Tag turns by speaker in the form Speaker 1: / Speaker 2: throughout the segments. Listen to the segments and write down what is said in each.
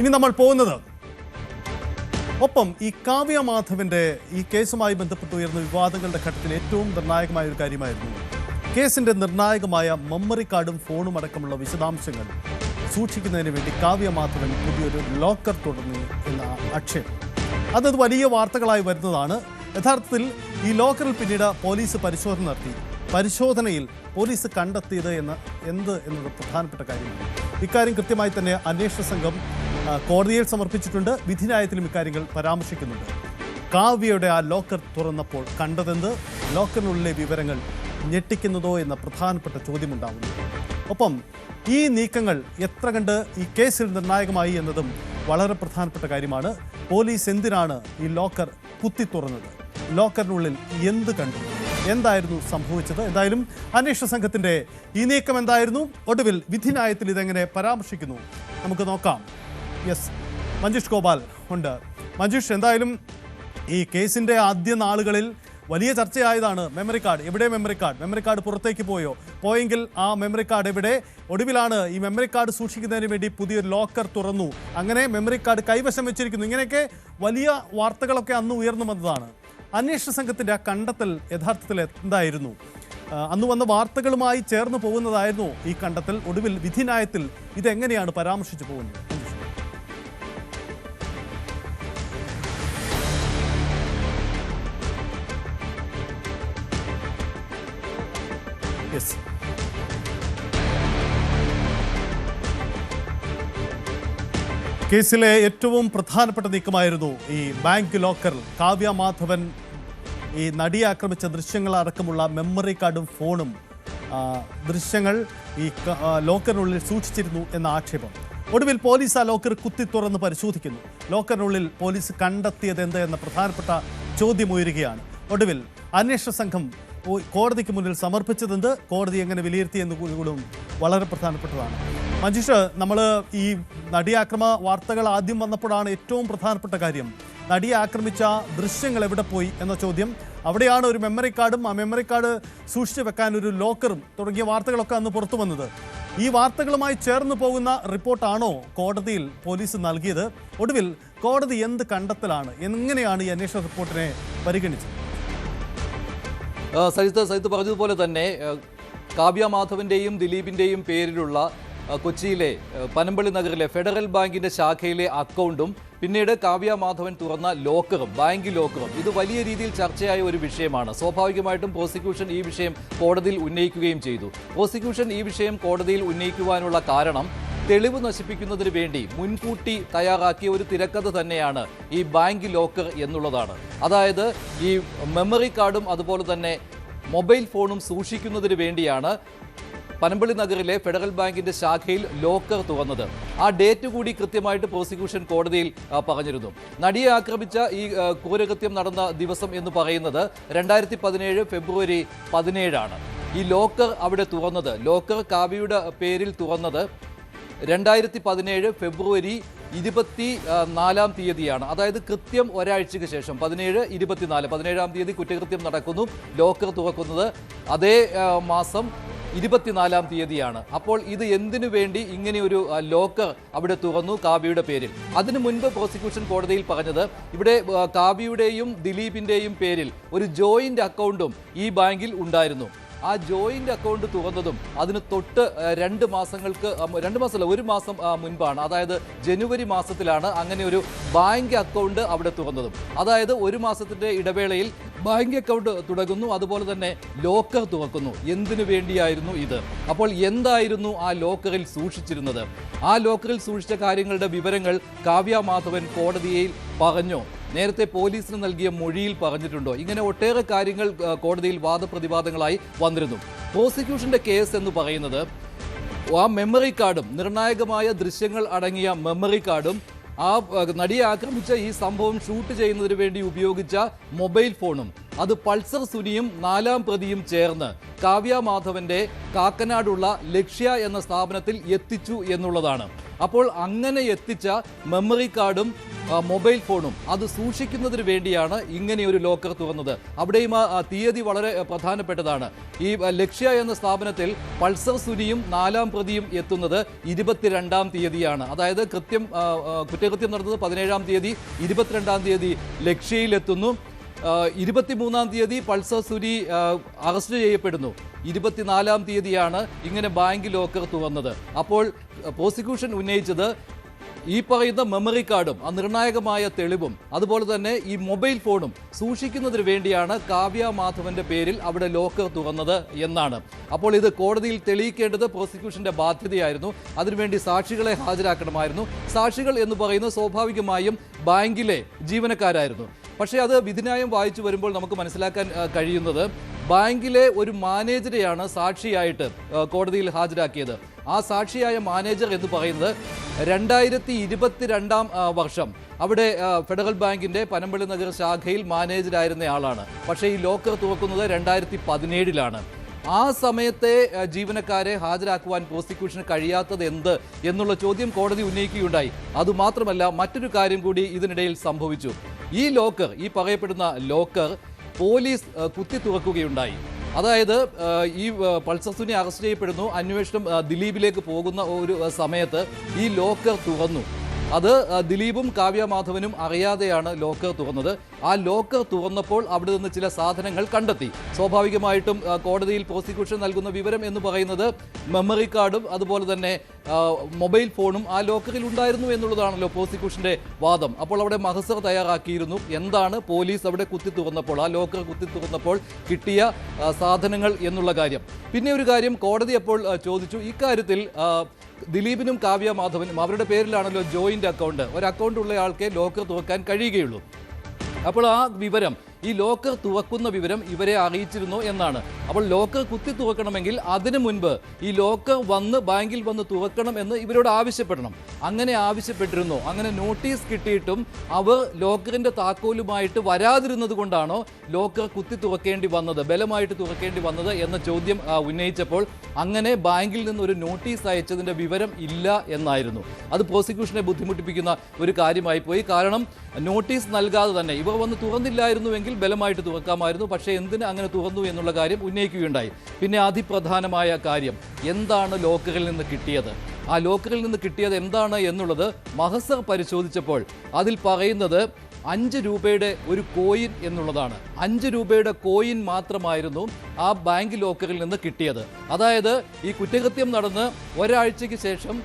Speaker 1: ഇനി നമ്മൾ പോകുന്നത്. ഒപ്പം ഈ കാവ്യ മാധവന്റെ ഈ കേസുമായി ബന്ധപ്പെട്ട് ഉയർന്ന വിവാദങ്ങളുടെ ഘട്ടത്തിൽ ഏറ്റവും നിർണായകമായ ഒരു കാര്യമായിരുന്നു. കേസിന്റെ നിർണായകമായ മെമ്മറി കാർഡും ഫോണും അടക്കമുള്ള വിശദാംശങ്ങൾ സൂക്ഷിക്കുന്നതിന് വേണ്ടി കാവ്യ മാധവൻ പുതിയൊരു ലോക്കർ തുടങ്ങി എന്ന ആക്ഷേപം. അതത് വലിയ വാർത്തകളായി വരുന്നതാണ്. യഥാർത്ഥത്തിൽ ഈ ലോക്കറിൽ പിന്നീട് പോലീസ് പരിശോധന നടത്തി. പരിശോധനയിൽ പോലീസ് കണ്ടെത്തിയത് എന്ന് എന്ത് എന്നത് പ്രധാനപ്പെട്ട കാര്യമാണ്. ഇക്കാര്യം കൃത്യമായി തന്നെ അന്വേഷണ സംഘം കോടതിയിൽ സമർപ്പിച്ചിട്ടുണ്ട്. വിധിന്യായത്തിലും ഇക്കാര്യങ്ങൾ പരാമർശിക്കുന്നുണ്ട്. കാവ്യയുടെ ആ ലോക്കർ തുറന്നപ്പോൾ കണ്ടതെന്ത്? ലോക്കറിനുള്ളിലെ വിവരങ്ങൾ ഞെട്ടിക്കുന്നതോ എന്ന പ്രധാനപ്പെട്ട ചോദ്യമുണ്ടാകുന്നു ഒപ്പം ഈ നീക്കങ്ങൾ എത്ര കണ്ട് ഈ കേസിൽ നിർണായകമായി എന്നതും വളരെ പ്രധാനപ്പെട്ട കാര്യമാണ്. പോലീസ് എന്തിനാണ് ഈ ലോക്കർ കുത്തി തുറന്നത്? ലോക്കറിനുള്ളിൽ എന്ത് കണ്ടു? എന്തായിരുന്നു സംഭവിച്ചത്? എന്തായാലും അന്വേഷണ സംഘത്തിന്റെ ഈ നീക്കം എന്തായിരുന്നു? ഒടുവിൽ വിധിന്യായത്തിൽ ഇതെങ്ങനെ പരാമർശിക്കുന്നു? നമുക്ക് നോക്കാം. യെസ്. മഞ്ജുഷ് ഗോപാൽ ഉണ്ട്. മഞ്ജുഷ് എന്തായാലും ഈ കേസിന്റെ ആദ്യ നാളുകളിൽ വലിയ ചർച്ചയായതാണ് മെമ്മറി കാർഡ് എവിടെ മെമ്മറി കാർഡ് മെമ്മറി കാർഡ് പുറത്തേക്ക് പോയോ? പോയെങ്കിൽ ആ മെമ്മറി കാർഡ് എവിടെ? ഒടുവിലാണ് ഈ മെമ്മറി കാർഡ് സൂക്ഷിക്കുന്നതിന് വേണ്ടി പുതിയൊരു ലോക്കർ തുറന്നു. അങ്ങനെ മെമ്മറി കാർഡ് കൈവശം വെച്ചിരിക്കുന്നു. ഇങ്ങനെയൊക്കെ വലിയ വാർത്തകളൊക്കെ അന്ന് ഉയർന്നു വന്നതാണ്. അന്വേഷണ സംഘത്തിന്റെ ആ കണ്ടെത്തൽ യഥാർത്ഥത്തിൽ എന്തായിരുന്നു? അന്ന് വന്ന വാർത്തകളുമായി ചേർന്ന് പോകുന്നതായിരുന്നു ഈ കണ്ടെത്തൽ. ഒടുവിൽ വിധിന്യായത്തിൽ ഇതെങ്ങനെയാണ് പരാമർശിച്ചു പോകുന്നത്? കേസിലെ ഏറ്റവും പ്രധാനപ്പെട്ട നീക്കമായിരുന്നു ഈ ബാങ്ക് ലോക്കറിൽ കാവ്യ മാധവൻ ഈ നടിയെ ആക്രമിച്ച ദൃശ്യങ്ങൾ അടക്കമുള്ള മെമ്മറി കാർഡും ഫോണും ദൃശ്യങ്ങൾ ഈ ലോക്കറിനുള്ളിൽ സൂക്ഷിച്ചിരുന്നു എന്ന ആക്ഷേപം. ഒടുവിൽ പോലീസ് ആ ലോക്കർ കുത്തി തുറന്ന് പരിശോധിക്കുന്നു. ലോക്കറിനുള്ളിൽ പോലീസ് കണ്ടെത്തിയത് എന്ത് എന്ന പ്രധാനപ്പെട്ട ചോദ്യം ഉയരുകയാണ്. ഒടുവിൽ അന്വേഷണ സംഘം കോടതിക്ക് മുന്നിൽ സമർപ്പിച്ചതെന്ത് കോടതി എങ്ങനെ വിലയിരുത്തിയെന്ന് കൂടും വളരെ പ്രധാനപ്പെട്ടതാണ്. മഞ്ജുഷ് നമ്മൾ ഈ നടി ആക്രമ വാർത്തകൾ ആദ്യം വന്നപ്പോഴാണ് ഏറ്റവും പ്രധാനപ്പെട്ട കാര്യം. നടിയെ ആക്രമിച്ച ദൃശ്യങ്ങൾ എവിടെ പോയി എന്ന ചോദ്യം. അവിടെയാണ് ഒരു മെമ്മറി കാർഡും ആ മെമ്മറി കാർഡ് സൂക്ഷിച്ചു വെക്കാൻ ഒരു ലോക്കറും തുടങ്ങിയ വാർത്തകളൊക്കെ അന്ന് പുറത്തു വന്നത്. ഈ വാർത്തകളുമായി ചേർന്ന് പോകുന്ന റിപ്പോർട്ടാണോ കോടതിയിൽ പോലീസ് നൽകിയത്? ഒടുവിൽ കോടതി എന്ത് കണ്ടെത്തലാണ്? എങ്ങനെയാണ് ഈ അന്വേഷണ റിപ്പോർട്ടിനെ പരിഗണിച്ചത്?
Speaker 2: സജിത്ത് സജിത്ത് പറഞ്ഞതുപോലെ തന്നെ കാവ്യ മാധവന്റെയും ദിലീപിന്റെയും പേരിലുള്ള കൊച്ചിയിലെ പനമ്പള്ളി നഗറിലെ ഫെഡറൽ ബാങ്കിന്റെ ശാഖയിലെ അക്കൗണ്ടും പിന്നീട് കാവ്യ മാധവൻ തുറന്ന ലോക്കറും ബാങ്ക് ലോക്കറും. ഇത് വലിയ രീതിയിൽ ചർച്ചയായ ഒരു വിഷയമാണ്. സ്വാഭാവികമായിട്ടും പ്രോസിക്യൂഷൻ ഈ വിഷയം കോടതിയിൽ ഉന്നയിക്കുകയും ചെയ്തു. പ്രോസിക്യൂഷൻ ഈ വിഷയം കോടതിയിൽ ഉന്നയിക്കുവാനുള്ള കാരണം തെളിവ് നശിപ്പിക്കുന്നതിന് വേണ്ടി മുൻകൂട്ടി തയ്യാറാക്കിയ ഒരു തിരക്കഥ തന്നെയാണ് ഈ ബാങ്ക് ലോക്കർ എന്നുള്ളതാണ്. അതായത് ഈ മെമ്മറി കാർഡും അതുപോലെ തന്നെ മൊബൈൽ ഫോണും സൂക്ഷിക്കുന്നതിന് വേണ്ടിയാണ് പനമ്പള്ളി നഗറിലെ ഫെഡറൽ ബാങ്കിന്റെ ശാഖയിൽ ലോക്കർ തുറന്നത്. ആ ഡേറ്റ് കൂടി കൃത്യമായിട്ട് പ്രോസിക്യൂഷൻ കോടതിയിൽ പറഞ്ഞിരുന്നു. നടിയെ ആക്രമിച്ച ഈ ക്രൂരകൃത്യം നടന്ന ദിവസം എന്ന് പറയുന്നത് രണ്ടായിരത്തി പതിനേഴ് ഫെബ്രുവരി പതിനേഴാണ്. ഈ ലോക്കർ അവിടെ തുറന്നത് ലോക്കർ കാവ്യയുടെ പേരിൽ തുറന്നത് രണ്ടായിരത്തി പതിനേഴ് ഫെബ്രുവരി ഇരുപത്തി നാലാം തീയതിയാണ്. അതായത് കൃത്യം ഒരാഴ്ചയ്ക്ക് ശേഷം പതിനേഴ് ഇരുപത്തിനാല് പതിനേഴാം തീയതി കുറ്റകൃത്യം നടക്കുന്നു ലോക്കർ തുറക്കുന്നത് അതേ മാസം ഇരുപത്തിനാലാം തീയതിയാണ്. അപ്പോൾ ഇത് എന്തിനു വേണ്ടി ഇങ്ങനെയൊരു ലോക്ക് അവിടെ തുറന്നു കാവ്യയുടെ പേരിൽ? അതിനു മുൻപ് പ്രോസിക്യൂഷൻ കോടതിയിൽ പറഞ്ഞത് ഇവിടെ കാവ്യയുടെയും ദിലീപിന്റെയും പേരിൽ ഒരു ജോയിന്റ് അക്കൗണ്ടും ഈ ബാങ്കിൽ ഉണ്ടായിരുന്നു. ആ ജോയിന്റ് അക്കൗണ്ട് തുറന്നതും അതിന് തൊട്ട് രണ്ട് മാസങ്ങൾക്ക് രണ്ട് മാസമല്ല ഒരു മാസം മുൻപാണ്. അതായത് ജനുവരി മാസത്തിലാണ് അങ്ങനെ ഒരു ബാങ്ക് അക്കൗണ്ട് അവിടെ തുറന്നതും. അതായത് ഒരു മാസത്തിന്റെ ഇടവേളയിൽ ബാങ്ക് അക്കൗണ്ട് തുടങ്ങുന്നു അതുപോലെ തന്നെ ലോക്കർ തുറക്കുന്നു. എന്തിനു വേണ്ടിയായിരുന്നു ഇത്? അപ്പോൾ എന്തായിരുന്നു ആ ലോക്കറിൽ സൂക്ഷിച്ചിരുന്നത്? ആ ലോക്കറിൽ സൂക്ഷിച്ച കാര്യങ്ങളുടെ വിവരങ്ങൾ കാവ്യ മാധവൻ കോടതിയിൽ പറഞ്ഞോ. നേരത്തെ പോലീസിന് നൽകിയ മൊഴിയിൽ പറഞ്ഞിട്ടുണ്ടോ? ഇങ്ങനെ ഒട്ടേറെ കാര്യങ്ങൾ കോടതിയിൽ വാദപ്രതിവാദങ്ങളായി വന്നിരുന്നു. പ്രോസിക്യൂഷന്റെ കേസ് എന്ന് പറയുന്നത് ആ മെമ്മറി കാർഡും നിർണായകമായ ദൃശ്യങ്ങൾ അടങ്ങിയ മെമ്മറി കാർഡും ആ നടിയെ ആക്രമിച്ച ഈ സംഭവം ഷൂട്ട് ചെയ്യുന്നതിന് വേണ്ടി ഉപയോഗിച്ച മൊബൈൽ ഫോണും അത് പൾസർ സുനിയും നാലാം പ്രതിയും ചേർന്ന് കാവ്യ മാധവന്റെ കാക്കനാടുള്ള ലക്ഷ്യ എന്ന സ്ഥാപനത്തിൽ എത്തിച്ചു എന്നുള്ളതാണ്. അപ്പോൾ അങ്ങനെ എത്തിച്ച മെമ്മറി കാർഡും മൊബൈൽ ഫോണും അത് സൂക്ഷിക്കുന്നതിന് വേണ്ടിയാണ് ഇങ്ങനെ ഒരു ലോക്കർ തുറന്നത്. അവിടെയും ആ തീയതി വളരെ പ്രധാനപ്പെട്ടതാണ്. ഈ ലക്ഷ്യ എന്ന സ്ഥാപനത്തിൽ പൾസർ സുനിയും നാലാം പ്രതിയും എത്തുന്നത് ഇരുപത്തിരണ്ടാം തീയതിയാണ്. അതായത് കൃത്യം കുറ്റകൃത്യം നടന്നത് പതിനേഴാം തീയതി ഇരുപത്തിരണ്ടാം തീയതി ലക്ഷ്യയിലെത്തുന്നു ഇരുപത്തിമൂന്നാം തീയതി പൾസർ സുരി അറസ്റ്റ് ചെയ്യപ്പെടുന്നു. ഇരുപത്തിനാലാം തീയതിയാണ് ഇങ്ങനെ ബാങ്ക് ലോക്കർ തുറന്നത്. അപ്പോൾ പ്രോസിക്യൂഷൻ ഉന്നയിച്ചത് ഈ പറയുന്ന മെമ്മറി കാർഡും ആ നിർണായകമായ തെളിവും അതുപോലെ തന്നെ ഈ മൊബൈൽ ഫോണും സൂക്ഷിക്കുന്നതിന് വേണ്ടിയാണ് കാവ്യ മാധവന്റെ പേരിൽ അവിടെ ലോക്കർ തുറന്നത് എന്നാണ്. അപ്പോൾ ഇത് കോടതിയിൽ തെളിയിക്കേണ്ടത് പ്രോസിക്യൂഷന്റെ ബാധ്യതയായിരുന്നു. അതിനുവേണ്ടി സാക്ഷികളെ ഹാജരാക്കണമായിരുന്നു. സാക്ഷികൾ എന്ന് പറയുന്നത് സ്വാഭാവികമായും ബാങ്കിലെ ജീവനക്കാരായിരുന്നു. പക്ഷേ അത് വിധിന്യായം വായിച്ചു വരുമ്പോൾ നമുക്ക് മനസ്സിലാക്കാൻ കഴിയുന്നത് ബാങ്കിലെ ഒരു മാനേജരെയാണ് സാക്ഷിയായിട്ട് കോടതിയിൽ ഹാജരാക്കിയത്. ആ സാക്ഷിയായ മാനേജർ എന്ന് പറയുന്നത് രണ്ടായിരത്തി ഇരുപത്തിരണ്ടാം വർഷം. അവിടെ ഫെഡറൽ ബാങ്കിന്റെ പനമ്പള്ളി നഗർ ശാഖയിൽ മാനേജരായിരുന്ന ആളാണ്. പക്ഷേ ഈ ലോക്കർ തുറക്കുന്നത് രണ്ടായിരത്തി പതിനേഴിലാണ് ആ സമയത്തെ ജീവനക്കാരെ ഹാജരാക്കുവാൻ പ്രോസിക്യൂഷന് കഴിയാത്തത് എന്ത് എന്നുള്ള ചോദ്യം കോടതി ഉന്നയിക്കുകയുണ്ടായി. അതുമാത്രമല്ല മറ്റൊരു കാര്യം കൂടി ഇതിനിടയിൽ സംഭവിച്ചു. ഈ ലോക്കർ ഈ പറയപ്പെടുന്ന ലോക്കർ പോലീസ് കുത്തി തുറക്കുകയുണ്ടായി. അതായത് ഈ പൾസസുനെ അറസ്റ്റ് ചെയ്യപ്പെടുന്നു. അന്വേഷണം ദിലീപിലേക്ക് പോകുന്ന ഒരു സമയത്ത് ഈ ലോക്കർ തുറന്നു. അത് ദിലീപും കാവ്യ മാധവനും അറിയാതെയാണ് ലോക്കർ തുറന്നത്. ആ ലോക്കർ തുറന്നപ്പോൾ അവിടെ നിന്ന് ചില സാധനങ്ങൾ കണ്ടെത്തി. സ്വാഭാവികമായിട്ടും കോടതിയിൽ പ്രോസിക്യൂഷൻ നൽകുന്ന വിവരം എന്ന് പറയുന്നത് മെമ്മറി കാർഡും അതുപോലെ തന്നെ മൊബൈൽ ഫോണും ആ ലോക്കറിൽ ഉണ്ടായിരുന്നു എന്നുള്ളതാണല്ലോ പ്രോസിക്യൂഷന്റെ വാദം. അപ്പോൾ അവിടെ മഹസർ തയ്യാറാക്കിയിരുന്നു. എന്താണ് പോലീസ് അവിടെ കുത്തി തുറന്നപ്പോൾ ആ ലോക്കർ കുത്തി തുറന്നപ്പോൾ കിട്ടിയ സാധനങ്ങൾ എന്നുള്ള കാര്യം. പിന്നെ ഒരു കാര്യം കോടതി അപ്പോൾ ചോദിച്ചു ഇക്കാര്യത്തിൽ ദിലീപിനും കാവ്യ മാധവനും അവരുടെ പേരിലാണല്ലോ ജോയിന്റ് അക്കൗണ്ട്. ഒരു അക്കൗണ്ട് ഉള്ള ആൾക്കേ ലോക്കർ തുറക്കാൻ കഴിയുകയുള്ളൂ. അപ്പോൾ ആ വിവരം ഈ ലോക്കർ തുറക്കുന്ന വിവരം ഇവരെ അറിയിച്ചിരുന്നു എന്നാണ്. അപ്പോൾ ലോക്കർ കുത്തി തുറക്കണമെങ്കിൽ അതിനു മുൻപ് ഈ ലോക്കർ വന്ന് ബാങ്കിൽ വന്ന് തുറക്കണം എന്ന് ഇവരോട് ആവശ്യപ്പെടണം. അങ്ങനെ ആവശ്യപ്പെട്ടിരുന്നു. അങ്ങനെ നോട്ടീസ് കിട്ടിയിട്ടും അവർ ലോക്കറിന്റെ താക്കോലുമായിട്ട് വരാതിരുന്നത് കൊണ്ടാണോ ലോക്കർ കുത്തി തുറക്കേണ്ടി വന്നത് ബലമായിട്ട് തുറക്കേണ്ടി വന്നത് എന്ന ചോദ്യം ഉന്നയിച്ചപ്പോൾ അങ്ങനെ ബാങ്കിൽ നിന്ന് ഒരു നോട്ടീസ് അയച്ചതിന്റെ വിവരം ഇല്ല എന്നായിരുന്നു. അത് പ്രോസിക്യൂഷനെ ബുദ്ധിമുട്ടിപ്പിക്കുന്ന ഒരു കാര്യമായി പോയി. കാരണം നോട്ടീസ് നൽകാതെ തന്നെ ഇവർ വന്ന് തുറന്നില്ലായിരുന്നുവെങ്കിൽ ബലമായിട്ട് തുറക്കാമായിരുന്നു. പക്ഷേ എന്തിന് അങ്ങനെ തുറന്നു എന്നുള്ള കാര്യം ഉന്നയിക്കുകയുണ്ടായി. പിന്നെ അതിപ്രധാനമായ കാര്യം എന്താണ് ലോക്കറിൽ നിന്ന് കിട്ടിയത്? ആ ലോക്കറിൽ നിന്ന് കിട്ടിയത് എന്താണ് എന്നുള്ളത് മഹസർ പരിശോധിച്ചപ്പോൾ അതിൽ പറയുന്നത് അഞ്ച് രൂപയുടെ ഒരു കോയിൻ എന്നുള്ളതാണ്. അഞ്ച് രൂപയുടെ കോയിൻ മാത്രമായിരുന്നു ആ ബാങ്ക് ലോക്കറിൽ നിന്ന് കിട്ടിയത്. അതായത് ഈ കുറ്റകൃത്യം നടന്ന് ഒരാഴ്ചയ്ക്ക് ശേഷം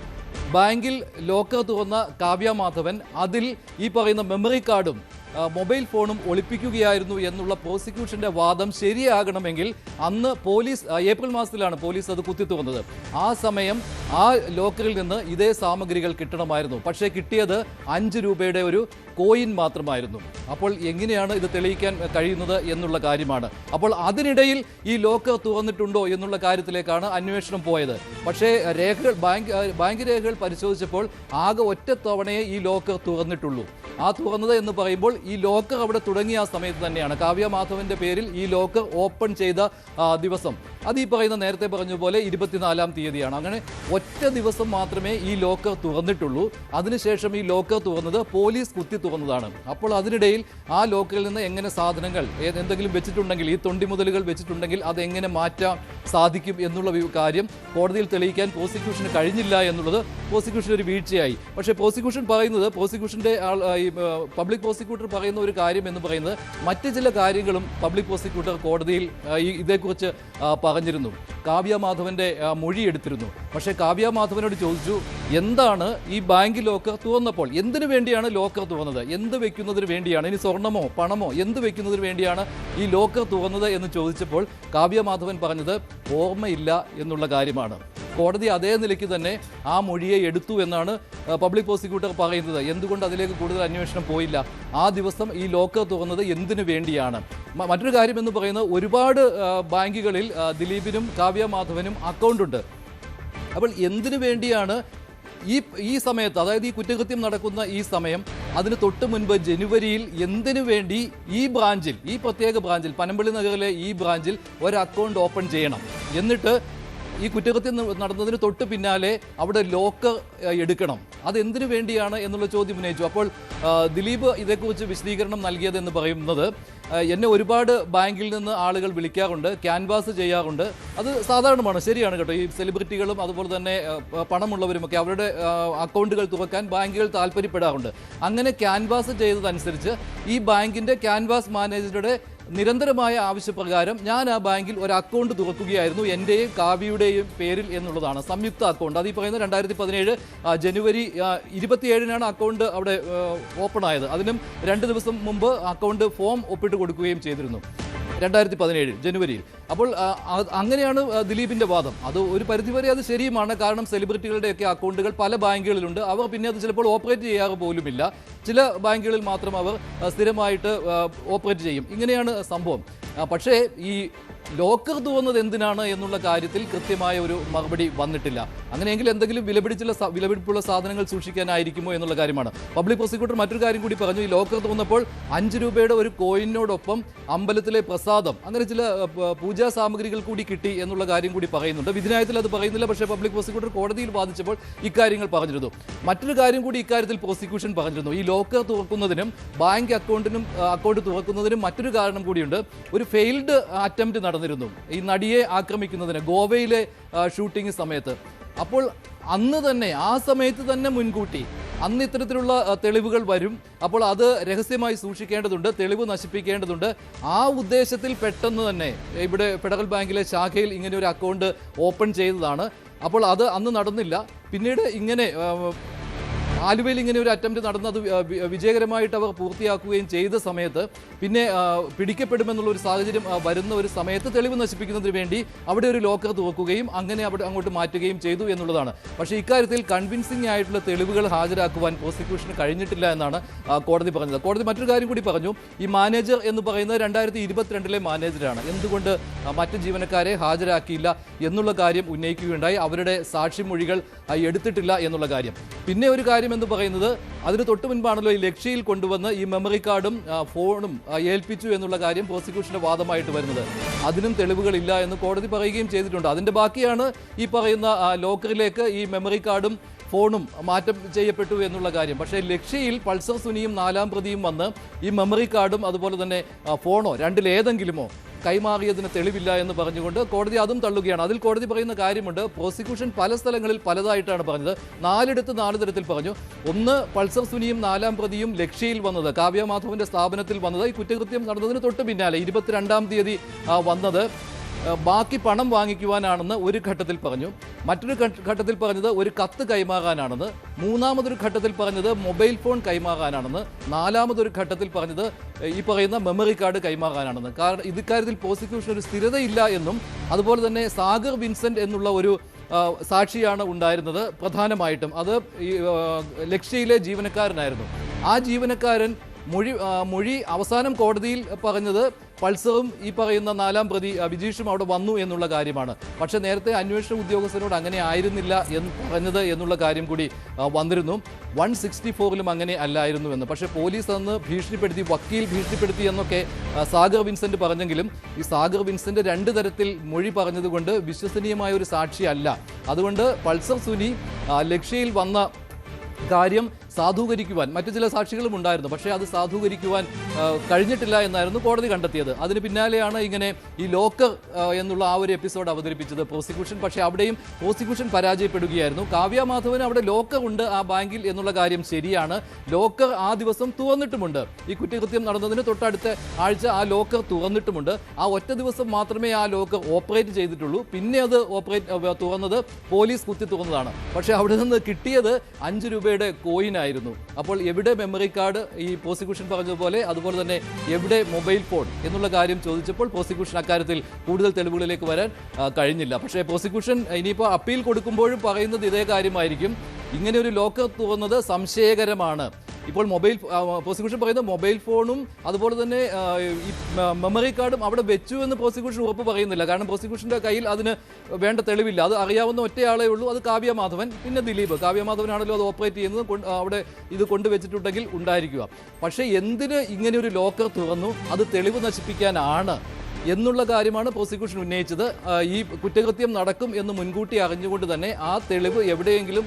Speaker 2: ബാങ്കിൽ ലോക്കർ തുറന്ന കാവ്യ മാധവൻ അതിൽ ഈ പറയുന്ന മെമ്മറി കാർഡും മൊബൈൽ ഫോണും ഒളിപ്പിക്കുകയായിരുന്നു എന്നുള്ള പ്രോസിക്യൂഷന്റെ വാദം ശരിയാകണമെങ്കിൽ അന്ന് പോലീസ് ഏപ്രിൽ മാസത്തിലാണ് പോലീസ് അത് കുത്തിത്തു വന്നത് ആ സമയം ആ ലോക്കറിൽ നിന്ന് ഇതേ സാമഗ്രികൾ കിട്ടണമായിരുന്നു. പക്ഷേ കിട്ടിയത് അഞ്ച് രൂപയുടെ ഒരു കോയിൻ മാത്രമായിരുന്നു. അപ്പോൾ എങ്ങനെയാണ് ഇത് തെളിയിക്കാൻ കഴിയുന്നത് എന്നുള്ള കാര്യമാണ്. അപ്പോൾ അതിനിടയിൽ ഈ ലോക്കർ തുറന്നിട്ടുണ്ടോ എന്നുള്ള കാര്യത്തിലേക്കാണ് അന്വേഷണം പോയത്. പക്ഷേ രേഖകൾ ബാങ്ക് ബാങ്ക് രേഖകൾ പരിശോധിച്ചപ്പോൾ ആകെ ഒറ്റ ഈ ലോക്കർ തുറന്നിട്ടുള്ളൂ. ആ തുറന്നത് എന്ന് പറയുമ്പോൾ ഈ ലോക്കർ അവിടെ തുടങ്ങിയ ആ സമയത്ത് തന്നെയാണ്. കാവ്യ മാധവന്റെ പേരിൽ ഈ ലോക്കർ ഓപ്പൺ ചെയ്ത ദിവസം. അത് ഈ പറയുന്ന നേരത്തെ പറഞ്ഞ പോലെ ഇരുപത്തിനാലാം തീയതിയാണ്. അങ്ങനെ ഒറ്റ ദിവസം മാത്രമേ ഈ ലോക്കർ തുറന്നിട്ടുള്ളൂ. അതിനുശേഷം ഈ ലോക്കർ തുറന്നത് പോലീസ് കുത്തി തുറന്നതാണ്. അപ്പോൾ അതിനിടയിൽ ആ ലോക്കറിൽ നിന്ന് എങ്ങനെ സാധനങ്ങൾ എന്തെങ്കിലും വെച്ചിട്ടുണ്ടെങ്കിൽ ഈ തൊണ്ടി മുതലുകൾ വെച്ചിട്ടുണ്ടെങ്കിൽ അത് എങ്ങനെ മാറ്റാൻ സാധിക്കും എന്നുള്ള കാര്യം കോടതിയിൽ തെളിയിക്കാൻ പ്രോസിക്യൂഷന് കഴിഞ്ഞില്ല എന്നുള്ളത് പ്രോസിക്യൂഷൻ ഒരു വീഴ്ചയായി. പക്ഷേ പ്രോസിക്യൂഷൻ പറയുന്നത് പ്രോസിക്യൂഷന്റെ ഈ പബ്ലിക് പ്രോസിക്യൂട്ടർ പറയുന്ന ഒരു കാര്യം എന്ന് പറയുന്നത് മറ്റ് ചില കാര്യങ്ങളും പബ്ലിക് പ്രോസിക്യൂട്ടർ കോടതിയിൽ ഇതേക്കുറിച്ച് പറഞ്ഞിരുന്നു. കാവ്യ മാധവന്റെ ആ, മൊഴി എടുത്തിരുന്നു. പക്ഷേ കാവ്യ മാധവനോട് ചോദിച്ചു എന്താണ് ഈ ബാങ്ക് ലോക്കർ തുറന്നപ്പോൾ എന്തിനു വേണ്ടിയാണ് ലോക്കർ തുറന്നത് എന്ത് വെക്കുന്നതിന് വേണ്ടിയാണ്? ഇനി സ്വർണമോ പണമോ എന്ത് വെക്കുന്നതിന് വേണ്ടിയാണ് ഈ ലോക്കർ തുറന്നത് എന്ന് ചോദിച്ചപ്പോൾ കാവ്യ മാധവൻ പറഞ്ഞത് ഓർമ്മയില്ല എന്നുള്ള കാര്യമാണ്. കോടതി അതേ നിലയ്ക്ക് തന്നെ ആ മൊഴിയെ എടുത്തു എന്നാണ് പബ്ലിക് പ്രോസിക്യൂട്ടർ പറയുന്നത്. എന്തുകൊണ്ട് അതിലേക്ക് കൂടുതൽ അന്വേഷണം പോയില്ല? ആ ദിവസം ഈ ലോക്കർ തുറന്നത് എന്തിനു വേണ്ടിയാണ്? മറ്റൊരു കാര്യം എന്ന് പറയുന്നത് ഒരുപാട് ബാങ്കുകളിൽ ദിലീപിനും കാവ്യ മാധവനും അക്കൗണ്ടുണ്ട് അപ്പോൾ എന്തിനു വേണ്ടിയാണ് ഈ ഈ സമയത്ത് അതായത് ഈ കുറ്റകൃത്യം നടക്കുന്ന ഈ സമയം അതിന് തൊട്ട് മുൻപ് ജനുവരിയിൽ എന്തിനു വേണ്ടി ഈ ബ്രാഞ്ചിൽ ഈ പ്രത്യേക ബ്രാഞ്ചിൽ പനമ്പള്ളി നഗറിലെ ഈ ബ്രാഞ്ചിൽ ഒരു അക്കൗണ്ട് ഓപ്പൺ ചെയ്യണം? എന്നിട്ട് ഈ കുറ്റകൃത്യം നടന്നതിന് തൊട്ട് പിന്നാലെ അവിടെ ലോക്ക് എടുക്കണം. അത് എന്തിനു വേണ്ടിയാണ് എന്നുള്ള ചോദ്യം ഉന്നയിച്ചു. അപ്പോൾ ദിലീപ് ഇതേക്കുറിച്ച് വിശദീകരണം നൽകിയതെന്ന് പറയുന്നത് എന്നെ ഒരുപാട് ബാങ്കിൽ നിന്ന് ആളുകൾ വിളിക്കാറുണ്ട് ക്യാൻവാസ് ചെയ്യാറുണ്ട്. അത് സാധാരണമാണ് ശരിയാണ് കേട്ടോ. ഈ സെലിബ്രിറ്റികളും അതുപോലെ തന്നെ പണമുള്ളവരുമൊക്കെ അവരുടെ അക്കൗണ്ടുകൾ തുറക്കാൻ ബാങ്കുകൾ താല്പര്യപ്പെടാറുണ്ട്. അങ്ങനെ ക്യാൻവാസ് ചെയ്തതനുസരിച്ച് ഈ ബാങ്കിന്റെ ക്യാൻവാസ് മാനേജറുടെ നിരന്തരമായ ആവശ്യപ്രകാരം ഞാൻ ആ ബാങ്കിൽ ഒരു അക്കൗണ്ട് തുറക്കുകയായിരുന്നു. എന്റെയും കാവ്യയുടെയും പേരിൽ എന്നുള്ളതാണ്. സംയുക്ത അക്കൗണ്ട് അത് ഈ രണ്ടായിരത്തി പതിനേഴ് ജനുവരി ഇരുപത്തിയേഴിനാണ് അക്കൗണ്ട് അവിടെ ഓപ്പൺ ആയത്. അതിനും രണ്ട് ദിവസം മുമ്പ് അക്കൗണ്ട് ഫോം ഒപ്പിട്ട് കൊടുക്കുകയും ചെയ്തിരുന്നു. രണ്ടായിരത്തി പതിനേഴ് ജനുവരിയിൽ. അപ്പോൾ അങ്ങനെയാണ് ദിലീപിന്റെ വാദം. അത് ഒരു പരിധിവരെ അത് ശരിയുമാണ്. കാരണം സെലിബ്രിറ്റികളുടെയൊക്കെ അക്കൗണ്ടുകൾ പല ബാങ്കുകളിലുണ്ട്. അവർ പിന്നെ അത് ചിലപ്പോൾ ഓപ്പറേറ്റ് ചെയ്യാറ് പോലുമില്ല. ചില ബാങ്കുകളിൽ മാത്രം അവർ സ്ഥിരമായിട്ട് ഓപ്പറേറ്റ് ചെയ്യും. ഇങ്ങനെയാണ് സംഭവം. പക്ഷേ ഈ ലോക്കർ തുറന്നത് എന്തിനാണ് എന്നുള്ള കാര്യത്തിൽ കൃത്യമായ ഒരു മറുപടി വന്നിട്ടില്ല. അങ്ങനെയെങ്കിൽ എന്തെങ്കിലും വിലപിടിച്ചുള്ള വിലപിടിപ്പുള്ള സാധനങ്ങൾ സൂക്ഷിക്കാനായിരിക്കുമോ എന്നുള്ള കാര്യമാണ്. പബ്ലിക് പ്രോസിക്യൂട്ടർ മറ്റൊരു കാര്യം കൂടി പറഞ്ഞു. ഈ ലോക്കർ തുറന്നപ്പോൾ അഞ്ച് രൂപയുടെ ഒരു കോയിനോടൊപ്പം അമ്പലത്തിലെ പ്രസാദം അങ്ങനെ ചില പൂജാ സാമഗ്രികൾ കൂടി കിട്ടി എന്നുള്ള കാര്യം കൂടി പറയുന്നുണ്ട്. വിധിനായത്തിൽ അത് പറയുന്നില്ല. പക്ഷേ പബ്ലിക് പ്രോസിക്യൂട്ടർ കോടതിയിൽ വാദിച്ചപ്പോൾ ഇക്കാര്യങ്ങൾ പറഞ്ഞിരുന്നു. മറ്റൊരു കാര്യം കൂടി ഇക്കാര്യത്തിൽ പ്രോസിക്യൂഷൻ പറഞ്ഞിരുന്നു. ഈ ലോക്കർ തുറക്കുന്നതിനും ബാങ്ക് അക്കൗണ്ടിനും അക്കൗണ്ട് തുറക്കുന്നതിനും മറ്റൊരു കാരണം കൂടിയുണ്ട്. ഒരു ഫെയിൽഡ് അറ്റംപ്റ്റ് നടന്നിരുന്നു. ഈ നടിയെ ആക്രമിക്കുന്നതിന് ഗോവയിലെ ഷൂട്ടിംഗ് സമയത്ത്. അപ്പോൾ അന്ന് തന്നെ ആ സമയത്ത് തന്നെ മുൻകൂട്ടി അന്ന് ഇത്തരത്തിലുള്ള തെളിവുകൾ വരും. അപ്പോൾ അത് രഹസ്യമായി സൂക്ഷിക്കേണ്ടതുണ്ട് തെളിവ് നശിപ്പിക്കേണ്ടതുണ്ട്. ആ ഉദ്ദേശത്തിൽ പെട്ടെന്ന് തന്നെ ഇവിടെ ഫെഡറൽ ബാങ്കിലെ ശാഖയിൽ ഇങ്ങനെ ഒരു അക്കൗണ്ട് ഓപ്പൺ ചെയ്തതാണ്. അപ്പോൾ അത് അന്ന് നടന്നില്ല. പിന്നീട് ഇങ്ങനെ ആലുവയിൽ ഇങ്ങനെ ഒരു അറ്റംപ്റ്റ് നടന്നത് വിജയകരമായിട്ട് അവർ പൂർത്തിയാക്കുകയും ചെയ്ത സമയത്ത് പിന്നെ പിടിക്കപ്പെടുമെന്നുള്ള ഒരു സാഹചര്യം വരുന്ന ഒരു സമയത്ത് തെളിവ് നശിപ്പിക്കുന്നതിന് വേണ്ടി അവിടെ ഒരു ലോക്കർ തുറക്കുകയും അങ്ങനെ അവിടെ അങ്ങോട്ട് മാറ്റുകയും ചെയ്തു എന്നുള്ളതാണ്. പക്ഷേ ഇക്കാര്യത്തിൽ കൺവിൻസിംഗ് ആയിട്ടുള്ള തെളിവുകൾ ഹാജരാക്കുവാൻ പ്രോസിക്യൂഷന് കഴിഞ്ഞിട്ടില്ല എന്നാണ് കോടതി പറഞ്ഞത്. കോടതി മറ്റൊരു കാര്യം കൂടി പറഞ്ഞു. ഈ മാനേജർ എന്ന് പറയുന്നത് രണ്ടായിരത്തി ഇരുപത്തിരണ്ടിലെ മാനേജറാണ് എന്തുകൊണ്ട് മറ്റ് ജീവനക്കാരെ ഹാജരാക്കിയില്ല എന്നുള്ള കാര്യം ഉന്നയിക്കുകയുണ്ടായി. അവരുടെ സാക്ഷിമൊഴികൾ എടുത്തിട്ടില്ല എന്നുള്ള കാര്യം. പിന്നെ ഒരു കാര്യം എന്ന് പറയുന്നത് അതിന് തൊട്ട് മുൻപാണല്ലോ ഈ ലക്ഷ്യയിൽ കൊണ്ടുവന്ന് ഈ മെമ്മറി കാർഡും ഫോണും ഏൽപ്പിച്ചു എന്നുള്ള കാര്യം പ്രോസിക്യൂഷന്റെ വാദമായിട്ട് വരുന്നത്. അതിനും തെളിവുകളില്ല എന്ന് കോടതി പറയുകയും ചെയ്തിട്ടുണ്ട്. അതിന്റെ ബാക്കിയാണ് ഈ പറയുന്ന ലോക്കറിലേക്ക് ഈ മെമ്മറി കാർഡും ഫോണും മാറ്റം ചെയ്യപ്പെട്ടു എന്നുള്ള കാര്യം. പക്ഷേ ലക്ഷ്യയിൽ പൾസർ സുനിയും നാലാം പ്രതിയും വന്ന് ഈ മെമ്മറി കാർഡും അതുപോലെ തന്നെ ഫോണോ രണ്ടിലേതെങ്കിലുമോ കൈമാറിയതിന് തെളിവില്ല എന്ന് പറഞ്ഞുകൊണ്ട് കോടതി അതും തള്ളുകയാണ്. അതിൽ കോടതി പറയുന്ന കാര്യമുണ്ട്. പ്രോസിക്യൂഷൻ പല സ്ഥലങ്ങളിൽ പലതായിട്ടാണ് പറഞ്ഞത്. നാലിടത്ത് നാല് തരത്തിൽ പറഞ്ഞു. ഒന്ന് പൾസർ സുനിയും നാലാം പ്രതിയും ലക്ഷ്യയിൽ വന്നത് കാവ്യ മാധവന്റെ സ്ഥാപനത്തിൽ വന്നത്. ഈ കുറ്റകൃത്യം നടന്നതിന് തൊട്ട് പിന്നാലെ ഇരുപത്തിരണ്ടാം തീയതി വന്നത്. ബാക്കി പണം വാങ്ങിക്കുവാനാണെന്ന് ഒരു ഘട്ടത്തിൽ പറഞ്ഞു. മറ്റൊരു ഘട്ടത്തിൽ പറഞ്ഞത് ഒരു കത്ത് കൈമാറാനാണെന്ന്. മൂന്നാമതൊരു ഘട്ടത്തിൽ പറഞ്ഞത് മൊബൈൽ ഫോൺ കൈമാറാനാണെന്ന്. നാലാമതൊരു ഘട്ടത്തിൽ പറഞ്ഞത് ഈ പറയുന്ന മെമ്മറി കാർഡ് കൈമാറാനാണെന്ന്. കാരണം ഇക്കാര്യത്തിൽ പ്രോസിക്യൂഷൻ ഒരു സ്ഥിരതയില്ല എന്നും അതുപോലെ തന്നെ സാഗർ വിൻസെന്റ് എന്നുള്ള ഒരു സാക്ഷിയാണ് ഉണ്ടായിരുന്നത് പ്രധാനമായിട്ടും. അത് ലക്ഷ്യയിലെ ജീവനക്കാരനായിരുന്നു. ആ ജീവനക്കാരൻ മൊഴി മൊഴി അവസാനം കോടതിയിൽ പറഞ്ഞത് പൾസറും ഈ പറയുന്ന നാലാം പ്രതി അഭിജീഷും അവിടെ വന്നു എന്നുള്ള കാര്യമാണ്. പക്ഷേ നേരത്തെ അന്വേഷണ ഉദ്യോഗസ്ഥരോട് അങ്ങനെ ആയിരുന്നില്ല എന്ന് പറഞ്ഞത് എന്നുള്ള കാര്യം കൂടി വന്നിരുന്നു. വൺ സിക്സ്റ്റി ഫോറിലും അങ്ങനെ അല്ലായിരുന്നു എന്ന്. പക്ഷേ പോലീസ് അന്ന് ഭീഷണിപ്പെടുത്തി വക്കീൽ ഭീഷണിപ്പെടുത്തി എന്നൊക്കെ സാഗർ വിൻസെന്റ് പറഞ്ഞെങ്കിലും ഈ സാഗർ വിൻസെന്റ് രണ്ട് തരത്തിൽ മൊഴി പറഞ്ഞതുകൊണ്ട് വിശ്വസനീയമായ ഒരു സാക്ഷിയല്ല അതുകൊണ്ട് പൾസർ സുനി ലക്ഷ്യയിൽ വന്ന കാര്യം സാധൂകരിക്കുവാൻ മറ്റു ചില സാക്ഷികളും ഉണ്ടായിരുന്നു. പക്ഷേ അത് സാധൂകരിക്കുവാൻ കഴിഞ്ഞിട്ടില്ല എന്നായിരുന്നു കോടതി കണ്ടെത്തിയത്. അതിന് പിന്നാലെയാണ് ഇങ്ങനെ ഈ ലോക്ക് എന്നുള്ള ആ ഒരു എപ്പിസോഡ് അവതരിപ്പിച്ചത്. പ്രോസിക്യൂഷൻ പക്ഷേ അവിടെയും പ്രോസിക്യൂഷൻ പരാജയപ്പെടുകയായിരുന്നു. കാവ്യ മാധവന് അവിടെ ലോക്ക് ഉണ്ട് ആ ബാങ്കിൽ എന്നുള്ള കാര്യം ശരിയാണ്. ലോക്ക് ആ ദിവസം തുറന്നിട്ടുമുണ്ട്. ഈ കുറ്റകൃത്യം നടന്നതിന് തൊട്ടടുത്ത ആഴ്ച ആ ലോക്കർ തുറന്നിട്ടുമുണ്ട്. ആ ഒറ്റ ദിവസം മാത്രമേ ആ ലോക്കർ ഓപ്പറേറ്റ് ചെയ്തിട്ടുള്ളൂ. പിന്നെ അത് ഓപ്പറേറ്റ് തുറന്നത് പോലീസ് കുത്തി തുറന്നതാണ്. പക്ഷേ അവിടെ നിന്ന് കിട്ടിയത് അഞ്ച് രൂപയുടെ കോയിൻ ആയിരുന്നു. അപ്പോൾ എവിടെ മെമ്മറി കാർഡ് ഈ പ്രോസിക്യൂഷൻ പറഞ്ഞതുപോലെ അതുപോലെ തന്നെ എവിടെ മൊബൈൽ ഫോൺ എന്നുള്ള കാര്യം ചോദിച്ചപ്പോൾ പ്രോസിക്യൂഷൻ അക്കാര്യത്തിൽ കൂടുതൽ തെളിവുകളിലേക്ക് വരാൻ കഴിഞ്ഞില്ല. പക്ഷേ പ്രോസിക്യൂഷൻ ഇനിയിപ്പോൾ അപ്പീൽ കൊടുക്കുമ്പോഴും പറയുന്നത് ഇതേ കാര്യമായിരിക്കും. ഇങ്ങനെ ഒരു ലോക്കർ തുറന്നത് സംശയകരമാണ്. ഇപ്പോൾ മൊബൈൽ പ്രോസിക്യൂഷൻ പറയുന്നത് മൊബൈൽ ഫോണും അതുപോലെ തന്നെ ഈ മെമ്മറി കാർഡും അവിടെ വെച്ചു എന്ന് പ്രോസിക്യൂഷൻ ഉറപ്പ് പറയുന്നില്ല. കാരണം പ്രോസിക്യൂഷന്റെ കയ്യിൽ അതിന് വേണ്ട തെളിവില്ല. അത് അറിയാവുന്ന ഒറ്റയാളേ ഉള്ളൂ. അത് കാവ്യ മാധവൻ പിന്നെ ദിലീപ്. കാവ്യ മാധവനാണല്ലോ അത് ഓപ്പറേറ്റ് ചെയ്യുന്നത്. അവിടെ ഇത് കൊണ്ടുവച്ചിട്ടുണ്ടെങ്കിൽ ഉണ്ടായിരിക്കുക. പക്ഷേ എന്തിന് ഇങ്ങനെ ഒരു ലോക്കർ തുറന്നു? അത് തെളിവ് നശിപ്പിക്കാനാണ്. എന്നുള്ള കാര്യമാണ് പ്രോസിക്യൂഷൻ ഉന്നയിച്ചത്. ഈ കുറ്റകൃത്യം നടക്കും എന്ന് മുൻകൂട്ടി അറിഞ്ഞുകൊണ്ട് തന്നെ ആ തെളിവ് എവിടെയെങ്കിലും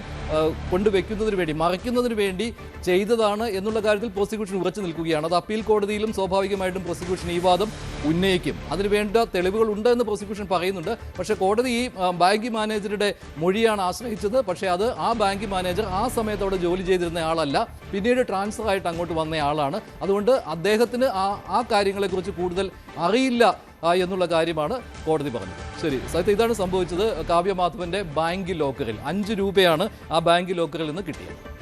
Speaker 2: കൊണ്ടുവയ്ക്കുന്നതിന് വേണ്ടി മറയ്ക്കുന്നതിന് വേണ്ടി ചെയ്തതാണ് എന്നുള്ള കാര്യത്തിൽ പ്രോസിക്യൂഷൻ ഉറച്ചു നിൽക്കുകയാണ്. അത് അപ്പീൽ കോടതിയിലും സ്വാഭാവികമായിട്ടും പ്രോസിക്യൂഷൻ ഈ വാദം ഉന്നയിക്കും. അതിനുവേണ്ട തെളിവുകൾ ഉണ്ട് എന്ന് പ്രോസിക്യൂഷൻ പറയുന്നുണ്ട്. പക്ഷേ കോടതി ഈ ബാങ്ക് മാനേജറുടെ മൊഴിയാണ് ആശ്രയിച്ചത്. പക്ഷേ അത് ആ ബാങ്ക് മാനേജർ ആ സമയത്ത് അവിടെ ജോലി ചെയ്തിരുന്ന ആളല്ല. പിന്നീട് ട്രാൻസ്ഫർ ആയിട്ട് അങ്ങോട്ട് വന്ന ആളാണ്. അതുകൊണ്ട് അദ്ദേഹത്തിന് ആ ആ കാര്യങ്ങളെക്കുറിച്ച് കൂടുതൽ അറിയില്ല എന്നുള്ള കാര്യമാണ് കോടതി പറഞ്ഞത്. ശരി സത്യം ഇതാണ് സംഭവിച്ചത് കാവ്യ മാധവന്റെ ബാങ്ക് ലോക്കറിൽ. അഞ്ച് രൂപയാണ് ആ ബാങ്ക് ലോക്കറിൽ നിന്ന് കിട്ടിയത്.